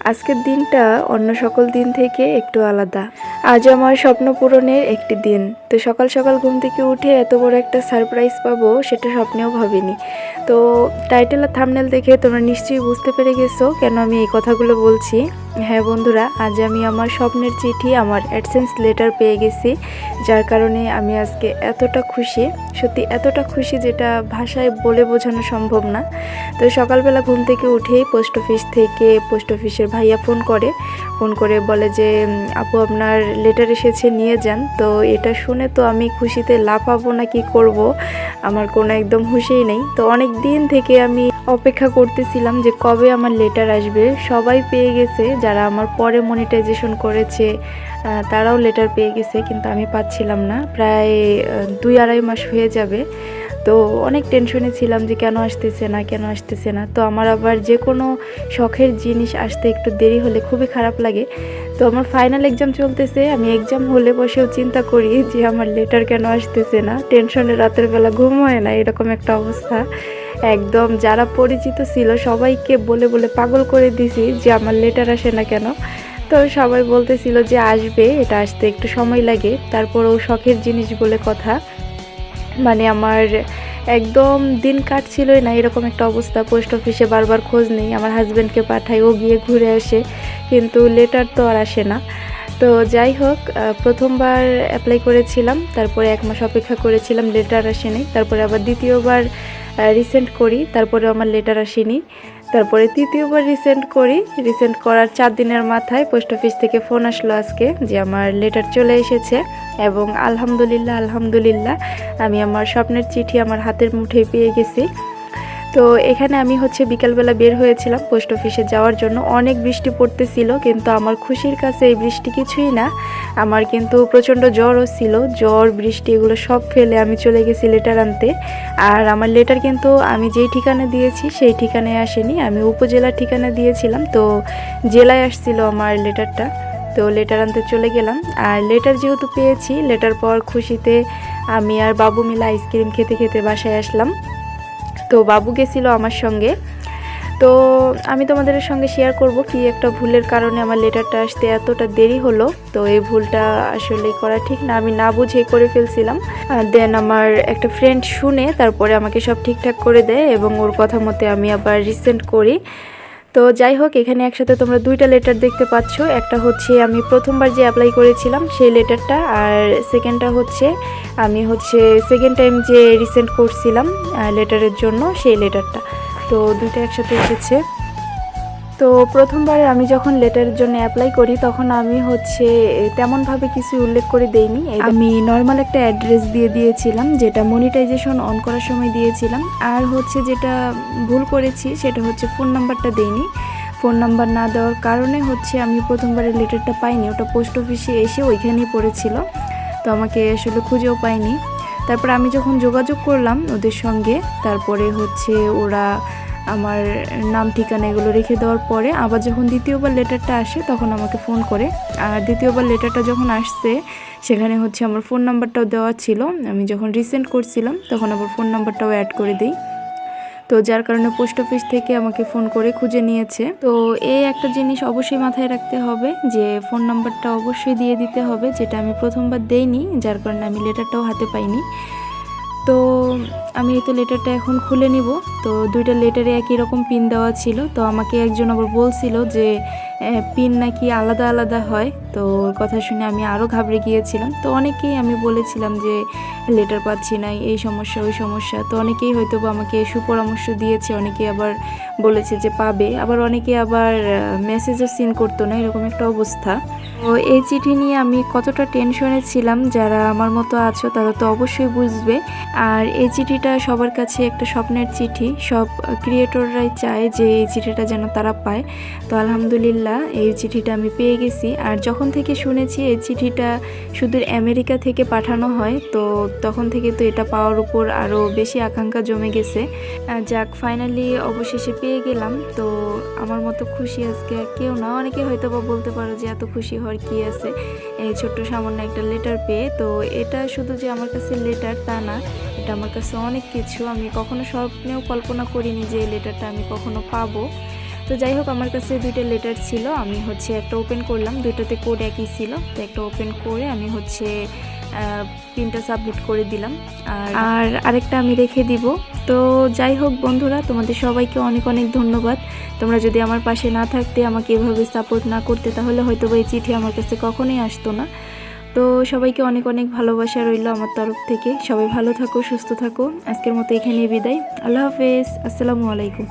আজকের দিনটা অন্য সকল দিন থেকে একটু আলাদা। আজ আমার স্বপ্ন পূরণের একটি দিন। তো সকাল সকাল ঘুম থেকে উঠে এত বড় একটা সারপ্রাইজ পাবো সেটা স্বপ্নেও ভাবিনি। তো টাইটেল আর থামনেল দেখে তোমরা নিশ্চয়ই বুঝতে পেরে গেছো কেন আমি এই কথাগুলো বলছি। হ্যাঁ বন্ধুরা, আজ আমি আমার স্বপ্নের চিঠি, আমার অ্যাডসেন্স লেটার পেয়ে গেছি, যার কারণে আমি আজকে এতটা খুশি। সত্যি এতটা খুশি যেটা ভাষায় বলে বোঝানো সম্ভব না। তো সকালবেলা ঘুম থেকে উঠেই পোস্ট অফিস থেকে পোস্ট অফিসের ভাইয়া ফোন করে। ফোন করে বলে যে আপু আপনার লেটার এসেছে, নিয়ে যান। তো এটা শুনে তো আমি খুশিতে লাফাবো না কি করব, আমার কোনো একদম হুশেই নেই। তো অনেক দিন থেকে আমি অপেক্ষা করতেছিলাম যে কবে আমার লেটার আসবে। সবাই পেয়ে গেছে, যারা আমার পরে মনিটাইজেশন করেছে তারাও লেটার পেয়ে গেছে, কিন্তু আমি পাচ্ছিলাম না। প্রায় দুই আড়াই মাস হয়ে যাবে। তো অনেক টেনশনে ছিলাম যে কেন আসতেছে না, কেন আসতেছে না। তো আমার আবার যে কোনো শখের জিনিস আসতে একটু দেরি হলে খুবই খারাপ লাগে। তো আমার ফাইনাল এক্সাম চলতেছে, আমি এক্সাম হলে বসেও চিন্তা করি যে আমার লেটার কেন আসতেছে না। টেনশনে রাতের বেলা ঘুম হয় না, এরকম একটা অবস্থা। একদম যারা পরিচিত ছিল সবাইকে বলে বলে পাগল করে দিছি যে আমার লেটার আসে না কেন। তো সবাই বলতেছিল যে আসবে, এটা আসতে একটু সময় লাগে। তারপরেও শখের জিনিস বলে কথা মানে আমার একদম দিন কাটছিলই না, এরকম একটা অবস্থা। পোস্ট অফিসে বারবার খোঁজ নেই, আমার হাজব্যান্ডকে পাঠাই, ও গিয়ে ঘুরে আসে, কিন্তু লেটার তো আর আসে না। তো যাই হোক প্রথমবার অ্যাপ্লাই করেছিলাম, তারপরে এক মাস অপেক্ষা করেছিলাম লেটার আসেনি। তারপরে আবার দ্বিতীয়বার রিসেন্ট করি তারপরে আমার লেটার আসেনি। তারপরে তৃতীয়বার রিসেন্ট করি। রিসেন্ট করার চার দিনের মাথায় পোস্ট অফিস থেকে ফোন আসলো আজকে যে আমার লেটার চলে এসেছে এবং আলহামদুলিল্লাহ আলহামদুলিল্লাহ, আমি আমার স্বপ্নের চিঠি আমার হাতের মুঠে পেয়ে গেছি। তো এখানে আমি হচ্ছে বিকালবেলা বের হয়েছিলাম পোস্ট অফিসে যাওয়ার জন্য। অনেক বৃষ্টি পড়তেছিল, কিন্তু আমার খুশির কাছে এই বৃষ্টি কিছুই না। আমার কিন্তু প্রচণ্ড জ্বরও ছিল। জ্বর, বৃষ্টি এগুলো সব ফেলে আমি চলে গেছি লেটার আনতে। আর আমার লেটার কিন্তু আমি যেই ঠিকানা দিয়েছি সেই ঠিকানায় আসেনি। আমি উপজেলার ঠিকানা দিয়েছিলাম, তো জেলায় আসছিল আমার লেটারটা। তো লেটার আনতে চলে গেলাম। আর লেটার যেহেতু পেয়েছি, লেটার পর খুশিতে আমি আর বাবু মিলে আইসক্রিম খেতে খেতে বাসায় আসলাম। তো বাবু গেছিল আমার সঙ্গে। তো আমি তোমাদের সঙ্গে শেয়ার করব কি একটা ভুলের কারণে আমার লেটারটা আসতে এতটা দেরি হলো। তো এই ভুলটা আসলে করা ঠিক না, আমি না বুঝে করে ফেলছিলাম। দেন আমার একটা ফ্রেন্ড শুনে তারপরে আমাকে সব ঠিকঠাক করে দেয় এবং ওর কথা মতে আমি আবার রিসেন্ট করি। তো যাই হোক, এখানে একসাথে তোমরা দুইটা লেটার দেখতে পাচ্ছ। একটা হচ্ছে আমি প্রথমবার যে অ্যাপ্লাই করেছিলাম সেই লেটারটা আর সেকেন্ডটা হচ্ছে আমি হচ্ছে সেকেন্ড টাইম যে রিসেন্ট করছিলাম লেটারের জন্য সেই লেটারটা তো দুইটা একসাথে এসেছে। তো প্রথমবারে আমি যখন লেটারের জন্য অ্যাপ্লাই করি, তখন আমি হচ্ছে তেমনভাবে কিছু উল্লেখ করে দেইনি। আমি নর্মাল একটা অ্যাড্রেস দিয়ে দিয়েছিলাম, যেটা মনিটাইজেশন অন করার সময় দিয়েছিলাম। আর হচ্ছে যেটা ভুল করেছি, সেটা হচ্ছে ফোন নাম্বারটা দেইনি। ফোন নাম্বার না দেওয়ার কারণে হচ্ছে আমি প্রথমবারে লেটারটা পাইনি। ওটা পোস্ট অফিসে এসে ওইখানেই পড়েছিল। তো আমাকে আসলে খুঁজেও পাইনি। তারপর আমি যখন যোগাযোগ করলাম ওদের সঙ্গে, তারপরে হচ্ছে ওরা আমার নাম, ঠিকানা এগুলো রেখে দেওয়ার পরে আবার যখন দ্বিতীয়বার লেটারটা আসে তখন আমাকে ফোন করে। আর দ্বিতীয়বার লেটারটা যখন আসছে, সেখানে হচ্ছে আমার ফোন নাম্বারটাও দেওয়া ছিল। আমি যখন রিসেন্ট করছিলাম তখন আবার ফোন নাম্বারটাও অ্যাড করে দিই। তো যার কারণে পোস্ট অফিস থেকে আমাকে ফোন করে খুঁজে নিয়েছে। তো এই একটা জিনিস অবশ্যই মাথায় রাখতে হবে যে, ফোন নাম্বারটা অবশ্যই দিয়ে দিতে হবে। যেটা আমি প্রথমবার দেইনি, যার কারণে আমি লেটারটাও হাতে পাইনি। তো আমি এই তো লেটারটা এখন খুলে নিব। তো দুইটা লেটারে একই রকম পিন দেওয়া ছিল। তো আমাকে একজন আবার বলছিল যে পিন নাকি আলাদা আলাদা হয়। তো কথা শুনে আমি আরও ঘাবড়ে গিয়েছিলাম। তো অনেকেই আমি বলেছিলাম যে, লেটার পাচ্ছি না, এই সমস্যা, ওই সমস্যা। তো অনেকেই হয়তো বা আমাকে সুপরামর্শ দিয়েছে অনেকে আবার বলেছে যে পাবে। আবার অনেকে আবার মেসেজও সিন করতো না, এরকম একটা অবস্থা। তো এই চিঠি নিয়ে আমি কতটা টেনশনে ছিলাম, যারা আমার মতো আছো তারা তো অবশ্যই বুঝবে। আর এই চিঠিটা সবার কাছে একটা স্বপ্নের চিঠি। সব ক্রিয়েটররাই চায় যে এই চিঠিটা যেন তারা পায়। তো আলহামদুলিল্লাহ এই চিঠিটা আমি পেয়ে গেছি। আর যখন থেকে শুনেছি এই চিঠিটা শুধু আমেরিকা থেকে পাঠানো হয়, তো তখন থেকে তো এটা পাওয়ার উপর আরও বেশি আকাঙ্ক্ষা জমে গেছে। যাক ফাইনালি অবশেষে পেয়ে গেলাম। তো আমার মতো খুশি আজকে আর কেউ না। অনেকে হয়তো বা বলতে পারো যে এত খুশি হওয়ার কি আছে? এই ছোট্ট সামান্য একটা লেটার পেয়ে, তো এটা শুধু যে আমার কাছে লেটার তা না, এটা আমার কাছে অনেক কিছু। আমি কখনো স্বপ্নেও কল্পনা করিনি যে এই লেটারটা আমি কখনো পাবো। তো যাই হোক, আমার কাছে দুইটা লেটার ছিল। আমি হচ্ছে একটা ওপেন করলাম, দুইটাতে কোড একই ছিল। তো একটা ওপেন করে আমি হচ্ছে পিনটা সাবমিট করে দিলাম। আর আর আরেকটা আমি রেখে দিব। তো যাই হোক বন্ধুরা, তোমাদের সবাইকে অনেক অনেক ধন্যবাদ। তোমরা যদি আমার পাশে না থাকতে, আমাকে এভাবে সাপোর্ট না করতে, তাহলে হয়তো এই চিঠি আমার কাছে কখনোই আসতো না। তো সবাইকে অনেক অনেক ভালোবাসা রইল আমার তরফ থেকে। সবাই ভালো থাকো, সুস্থ থাকো। আজকের মতো এখানেই বিদায়। আল্লাহ হাফেজ। আসসালামু আলাইকুম।